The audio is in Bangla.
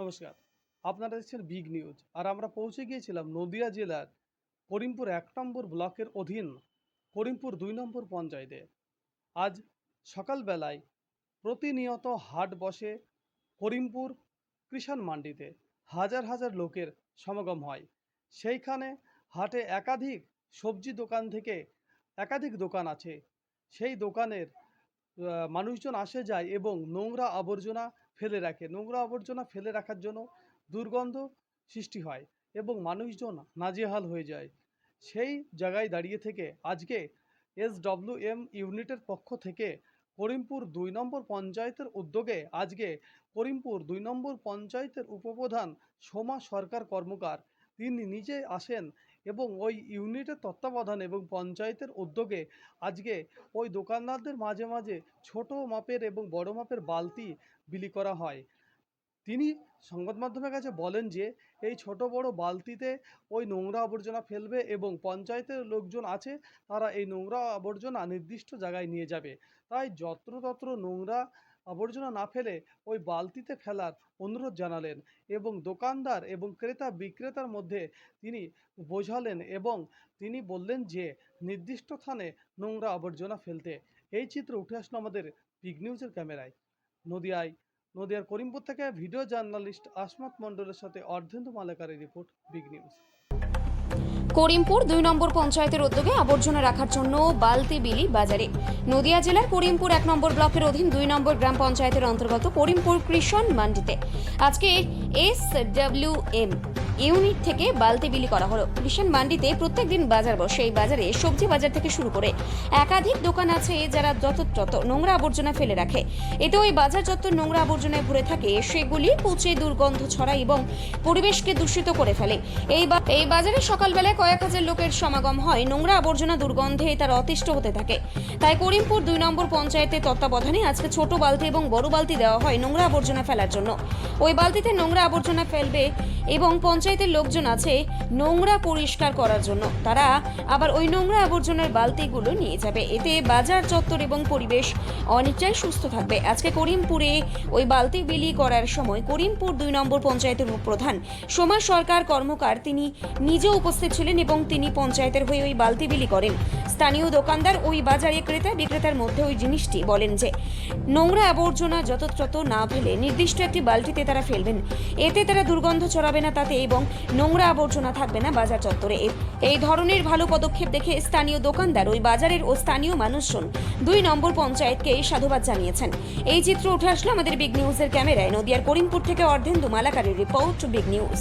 নমস্কার। আপনারা দেখছেন বিগ নিউজ আর আমরা পৌঁছে গিয়েছিলাম নদিয়া জেলার করিমপুর এক নম্বর ব্লকের অধীন করিমপুর দুই নম্বর পঞ্চায়েতে। আজ সকালবেলায় প্রতিনিয়ত হাট বসে করিমপুর কৃষাণ মান্ডিতে হাজার হাজার লোকের সমাগম হয়। সেইখানে হাটে একাধিক সবজি দোকান থেকে একাধিক দোকান আছে। সেই দোকানের মানুষজন আসে যায় এবং নোংরা আবর্জনা ফেলে রাখে। নোংরা আবর্জনা ফেলে রাখার জন্য দুর্গন্ধ সৃষ্টি হয় এবং মানুষজন নাজেহাল হয়ে যায়। সেই জায়গায় দাঁড়িয়ে থেকে আজকে এস এম ইউনিটের পক্ষ থেকে করিমপুর দুই নম্বর পঞ্চায়েতের উদ্যোগে আজকে করিমপুর দুই নম্বর পঞ্চায়েতের উপপ্রধান সোমা সরকার কর্মকার তিনি নিজে আসেন এবং ওই ইউনিটের তত্ত্বাবধান এবং পঞ্চায়েতের উদ্যোগে আজকে ওই দোকানদারদের মাঝে মাঝে ছোট মাপের এবং বড় মাপের বালতি বিলি করা হয়। তিনি সংবাদ মাধ্যমের কাছে বলেন যে, এই ছোট বড় বালতিতে ওই নোংরা আবর্জনা ফেলবে এবং পঞ্চায়েতের লোকজন আছে, তারা এই নোংরা আবর্জনা নির্দিষ্ট জায়গায় নিয়ে যাবে। তাই যত্রতত্র নোংরা আবর্জনা না ফেলে ওই বালতিতে ফেলার অনুরোধ জানালেন এবং দোকানদার এবং ক্রেতা বিক্রেতার মধ্যে তিনি বোঝালেন এবং তিনি বললেন যে, নির্দিষ্ট স্থানে নোংরা আবর্জনা ফেলতে। এই চিত্র উঠে আসলো আমাদের বিগ নিউজের ক্যামেরায়। নদিয়ায় নদিয়ার করিমপুর থেকে ভিডিও জার্নালিস্ট আসমাত মণ্ডলের সাথে অর্ধেন্দু মালাকারের রিপোর্ট বিগ নিউজ করিমপুর দুই নম্বর পঞ্চায়েতের উদ্যোগে আবর্জনা রাখার জন্য বালতি বিলি বাজারে। নদিয়া জেলার করিমপুর এক নম্বর ব্লকের অধীন দুই নম্বর গ্রাম পঞ্চায়েতের অন্তর্গত করিমপুর কৃষণ মান্ডিতে। আজকে এস ডাব্লিউ এম ইউনিট থেকে বালতি বিলি করা হলো। কৃষণ মান্ডিতে প্রত্যেকদিন বাজার বসে। এই বাজারে সবজি বাজার থেকে শুরু করে একাধিক দোকান আছে যারা যত নোংরা আবর্জনা ফেলে রাখে। এতে ওই বাজার যত নোংরা আবর্জনায় ভরে থাকে, সেগুলি পচে, দুর্গন্ধ ছড়ায় এবং পরিবেশকে দূষিত করে ফেলে। এই এই বাজারে সকালবেলায় কয়েক হাজার লোকের সমাগম হয়। নোংরা আবর্জনা দুর্গন্ধে তারা অতিষ্ঠ হতে থাকে। তাই করিমপুর দুই নম্বর পঞ্চায়েতের তত্ত্বাবধানে আজকে ছোট বালতি এবং বড় বালতি দেওয়া হয় নোংরা আবর্জনা ফেলার জন্য। ওই বালতিতে নোংরা আবর্জনা ফেলবে এবং পঞ্চায়েতের লোকজন আছে নোংরা পরিষ্কার করার জন্য। তারা আবার ওই নোংরা আবর্জনার বালতিগুলো নিয়ে যাবে। এতে বাজার চত্বর এবং পরিবেশ অনেকটাই সুস্থ থাকবে। আজকে করিমপুরে ওই বালতি বিলি করার সময় করিমপুর দুই নম্বর পঞ্চায়েতের উপপ্রধান সোমা সরকার কর্মকার, তিনি নিজেও উপস্থিত ছিলেন এবং তিনি পঞ্চায়েতের হয়ে ওই বালতি বিলি করেন। স্থানীয় দোকানদার, ওই বাজারে ক্রেতা বিক্রেতার মধ্যে ওই জিনিসটি বলেন যে, নোংরা আবর্জনা যতত্রত না ফেলে নির্দিষ্ট একটি বালতিতে তারা ফেলবেন। এতে তারা দুর্গন্ধ ছড়াবে না তাতে এবং নোংরা আবর্জনা থাকবে না বাজার চত্বরে। এই ধরনের ভালো পদক্ষেপ দেখে স্থানীয় দোকানদার, ওই বাজারের ও স্থানীয় মানুষজন দুই নম্বর পঞ্চায়েতকে এই সাধুবাদ জানিয়েছেন। এই চিত্র উঠে আসলো আমাদের বিগ নিউজের ক্যামেরায়। নদিয়ার করিমপুর থেকে অর্ধেন্দু মালাকারের রিপোর্ট, বিগ নিউজ।